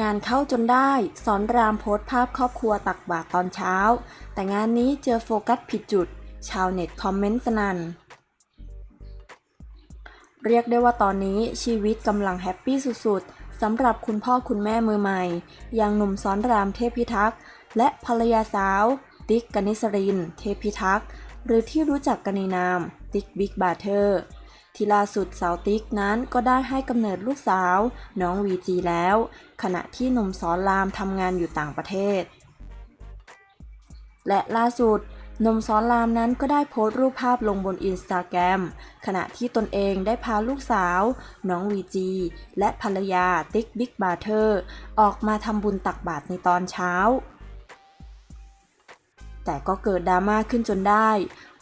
งานเข้าจนได้สอนรามโพสภาพครอบครัวตักบาตรตอนเช้า แต่งานนี้เจอโฟกัสผิดจุด ชาวเน็ตคอมเมนต์สนั่นเรียกได้ว่าตอนนี้ชีวิตกำลังแฮปปี้สุดๆสำหรับคุณพ่อคุณแม่มือใหม่ อย่างหนุ่มสอนรามเทพิทักษ์ และภรรยาสาว ติ๊กกนิสริน เทพิทักษ์ หรือที่รู้จักกันในนาม ติ๊กบิ๊กบาเทอร์ ที่ล่าสุดสาวติ๊กนั้นก็ได้ให้กำเนิดลูกสาว น้องวีจีแล้ว ขณะที่หนุ่มสอนรามทำงานอยู่ต่างประเทศ และล่าสุดหนุ่มสอนรามนั้นก็ได้โพสต์รูปภาพลงบนอินสตาแกรมขณะที่ตนเองได้พาลูกสาว น้องวีจี และภรรยาติ๊กบิ๊กบาเทอร์ ออกมาทำบุญตักบาตรในตอนเช้า แต่ก็เกิดดราม่าขึ้นจนได้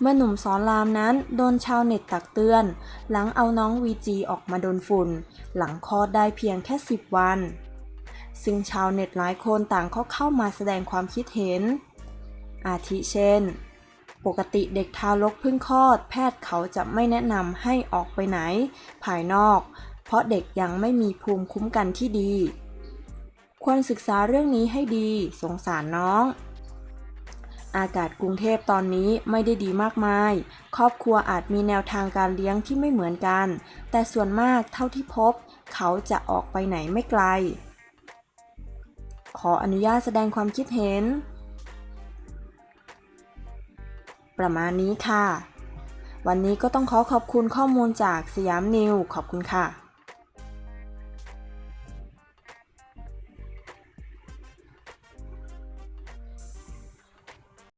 เมื่อหนุ่มสอนรามนั้นโดนชาวเน็ตตักเตือน หลังเอาน้องวีจีออกมาโดนฝุ่น หลังคลอดได้เพียงแค่ 10 วัน ซึ่งชาวเน็ตหลายคนต่างก็เข้ามาแสดงความคิดเห็น อาทิเช่น ปกติเด็กทารกเพิ่งคลอด แพทย์เขาจะไม่แนะนำให้ออกไปไหน ภายนอก เพราะเด็กยังไม่มีภูมิคุ้มกันที่ดี ควรศึกษาเรื่องนี้ให้ดี สงสารน้อง อากาศกรุงเทพตอนนี้ไม่ได้ดีมากมาย ครอบครัวอาจมีแนวทางการเลี้ยงที่ไม่เหมือนกัน แต่ส่วนมากเท่าที่พบ เขาจะออกไปไหนไม่ไกล ขออนุญาตแสดงความคิดเห็น ประมาณนี้ค่ะ วันนี้ก็ต้องขอขอบคุณข้อมูลจากสยามนิว ขอบคุณค่ะ